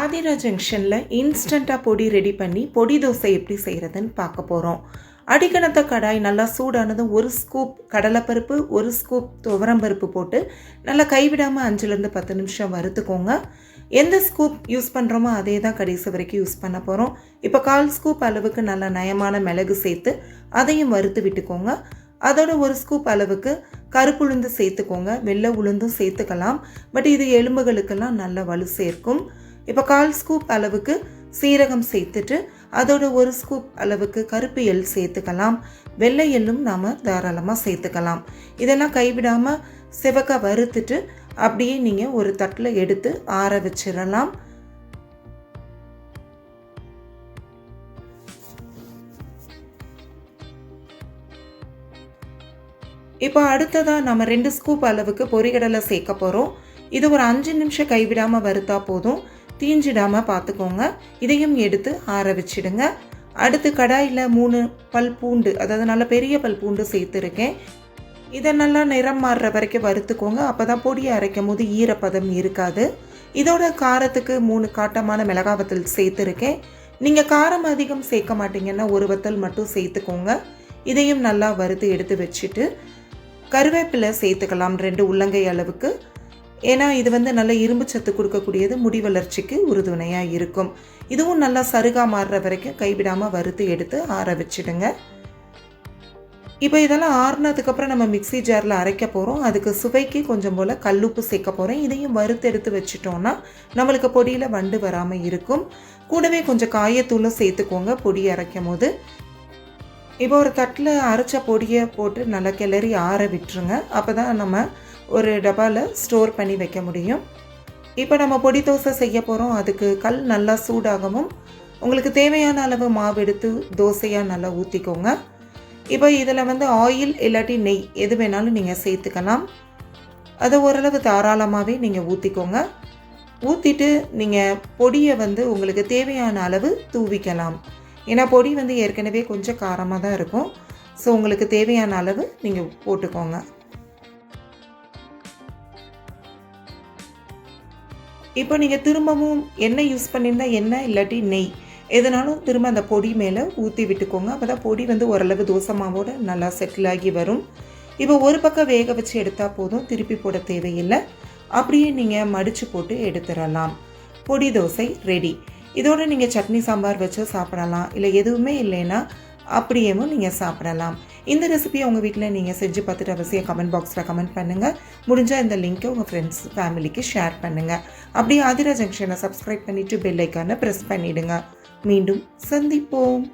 ஆதிரா ஜங்ஷனில் இன்ஸ்டண்ட்டாக பொடி ரெடி பண்ணி பொடி தோசை எப்படி செய்கிறதுன்னு பார்க்க போகிறோம் அடிக்கணத்த கடாய் நல்லா சூடானதும் ஒரு ஸ்கூப் கடலைப்பருப்பு ஒரு ஸ்கூப் துவரம்பருப்பு போட்டு நல்லா கைவிடாமல் அஞ்சுலேருந்து பத்து நிமிஷம் வறுத்துக்கோங்க. எந்த ஸ்கூப் யூஸ் பண்ணுறோமோ அதே தான் கடைசி வரைக்கும் யூஸ் பண்ண போகிறோம் இப்போ கால் ஸ்கூப் அளவுக்கு நல்ல நயமான மிளகு சேர்த்து அதையும் வறுத்து விட்டுக்கோங்க. அதோட ஒரு ஸ்கூப் அளவுக்கு கருப்புளுந்து சேர்த்துக்கோங்க. வெள்ளை உளுந்தும் சேர்த்துக்கலாம். பட் இது எலும்புகளுக்கெல்லாம் நல்ல வலு சேர்க்கும். இப்போ கால் ஸ்கூப் அளவுக்கு சீரகம் சேர்த்துட்டு அதோட ஒரு ஸ்கூப் அளவுக்கு கருப்பு எள் சேர்த்துக்கலாம். வெள்ளை எள்ளும் நாம் தாராளமாக சேர்த்துக்கலாம். இதெல்லாம் கைவிடாமல் சிவக்க வறுத்துட்டு அப்படியே நீங்கள் ஒரு தட்டில் எடுத்து ஆற வச்சிடலாம். இப்போ அடுத்ததாக நம்ம ரெண்டு ஸ்கூப் அளவுக்கு பொரிகடலை சேர்க்க போகிறோம் இது ஒரு அஞ்சு நிமிஷம் கைவிடாமல் வறுத்தா போதும். தீஞ்சிடாமல் பார்த்துக்கோங்க இதையும் எடுத்து ஆற வச்சிடுங்க. அடுத்து கடாயில் மூணு பல் பூண்டு அதாவது நல்ல பெரிய பல் பூண்டு சேர்த்துருக்கேன். இதை நல்லா நிறம் மாறுற வரைக்கும் வறுத்துக்கோங்க. அப்போ தான் பொடியை அரைக்கும் போது ஈரப்பதம் இருக்காது. இதோட காரத்துக்கு மூணு காட்டமான மிளகா வத்தல் சேர்த்துருக்கேன். நீங்கள் காரம் அதிகம் சேர்க்க மாட்டீங்கன்னா ஒரு வத்தல் மட்டும் சேர்த்துக்கோங்க. இதையும் நல்லா வறுத்து எடுத்து வச்சுட்டு கருவேப்பிலை சேர்த்துக்கலாம். ரெண்டு உள்ளங்கை அளவுக்கு. ஏன்னா இது வந்து நல்ல இரும்பு சத்து கொடுக்கக்கூடியது முடி வளர்ச்சிக்கு உறுதுணையாக இருக்கும். இதுவும் நல்லா சருகா மாறுற வரைக்கும் கைவிடாமல் வறுத்து எடுத்து ஆற வச்சிடுங்க. இப்போ இதெல்லாம் ஆறுனதுக்கப்புறம் நம்ம மிக்சி ஜாரில் அரைக்க போகிறோம் அதுக்கு சுவைக்கு கொஞ்சம் போல் கல்லுப்பு சேர்க்க போகிறேன் இதையும் வறுத்து எடுத்து வச்சிட்டோன்னா நம்மளுக்கு பொடியில் வண்டு வராமல் இருக்கும். கூடவே கொஞ்சம் காயத்தூளும் சேர்த்துக்கோங்க பொடி அரைக்கும் போது இப்போ ஒரு தட்டில் அரைச்ச பொடியை போட்டு நல்லா கிளறி ஆற விட்டுருங்க. அப்போ தான் நம்ம ஒரு டப்பாவில் ஸ்டோர் பண்ணி வைக்க முடியும். இப்போ நம்ம பொடி தோசை செய்ய போகிறோம் அதுக்கு கல் நல்லா சூடாகவும் உங்களுக்கு தேவையான அளவு மாவு எடுத்து தோசையாக நல்லா ஊற்றிக்கோங்க இப்போ இதில் வந்து ஆயில் இல்லாட்டி நெய் எது வேணாலும் நீங்கள் சேர்த்துக்கலாம். அதை ஓரளவு தாராளமாகவே நீங்கள் ஊற்றிக்கோங்க ஊற்றிட்டு நீங்கள் பொடியை வந்து உங்களுக்கு தேவையான அளவு தூவிக்கலாம். ஏன்னா பொடி வந்து ஏற்கனவே கொஞ்சம் காரமாக தான் இருக்கும். ஸோ உங்களுக்கு தேவையான அளவு நீங்கள் போட்டுக்கோங்க. இப்போ நீங்கள் திரும்பவும் எண்ணெய் யூஸ் பண்ணியிருந்தால் எண்ணெய் இல்லாட்டி நெய். எதனாலும் திரும்ப அந்த பொடி மேலே ஊற்றி விட்டுக்கோங்க. அப்போ தான் பொடி வந்து ஓரளவு தோசை மாவோட நல்லா செட்டில் ஆகி வரும். இப்போ ஒரு பக்கம் வேக வச்சு எடுத்தால் போதும். திருப்பி போட தேவையில்லை. அப்படியே நீங்கள் மடித்து போட்டு எடுத்துடலாம். பொடி தோசை ரெடி இதோடு நீங்கள் சட்னி சாம்பார் வச்சு சாப்பிடலாம். இல்லை எதுவுமே இல்லைன்னா அப்படியேவும் நீங்கள் சாப்பிடலாம். இந்த ரெசிபியை உங்கள் வீட்டில் நீங்கள் செஞ்சு பார்த்துட்டு அவசியம் கமெண்ட் பாக்ஸில் கமெண்ட் பண்ணுங்கள் முடிஞ்சால் இந்த லிங்க்கை உங்கள் ஃப்ரெண்ட்ஸ் ஃபேமிலிக்கு ஷேர் பண்ணுங்கள் அப்படியே ஆதிரா ஜங்ஷனை சப்ஸ்கிரைப் பண்ணிவிட்டு பெல் ஐக்கானை ப்ரெஸ் பண்ணிவிடுங்க மீண்டும் சந்திப்போம்.